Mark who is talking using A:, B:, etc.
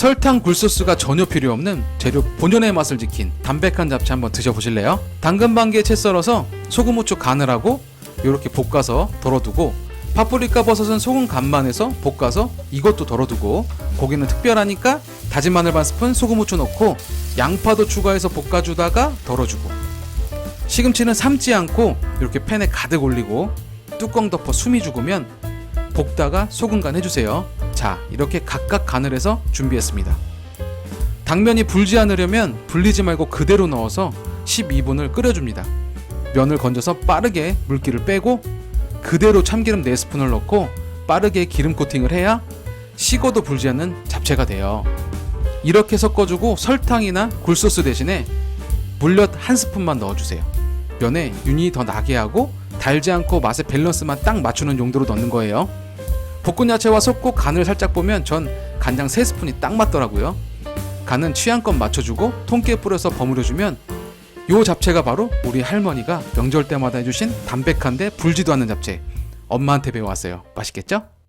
A: 설탕 굴소스가 전혀 필요 없는 재료 본연의 맛을 지킨 담백한 잡채 한번 드셔보실래요? 당근 반 개 채 썰어서 소금 후추 간을 하고 이렇게 볶아서 덜어두고 파프리카 버섯은 소금 간만 해서 볶아서 이것도 덜어두고 고기는 특별하니까 다진 마늘 반 스푼 소금 후추 넣고 양파도 추가해서 볶아주다가 덜어주고 시금치는 삶지 않고 이렇게 팬에 가득 올리고 뚜껑 덮어 숨이 죽으면 볶다가 소금 간 해주세요. 자, 이렇게 각각 간을 해서 준비했습니다. 당면이 불지 않으려면 불리지 말고 그대로 넣어서 12분을 끓여줍니다. 면을 건져서 빠르게 물기를 빼고 그대로 참기름 4스푼을 넣고 빠르게 기름 코팅을 해야 식어도 불지 않는 잡채가 돼요. 이렇게 섞어주고 설탕이나 굴소스 대신에 물엿 한 스푼만 넣어주세요. 면에 윤이 더 나게 하고 달지 않고 맛의 밸런스만 딱 맞추는 용도로 넣는 거예요. 볶은 야채와 섞고 간을 살짝 보면 전 간장 3스푼이 딱 맞더라고요. 간은 취향껏 맞춰주고 통깨 뿌려서 버무려주면 요 잡채가 바로 우리 할머니가 명절 때마다 해주신 담백한데 불지도 않는 잡채. 엄마한테 배워왔어요. 맛있겠죠?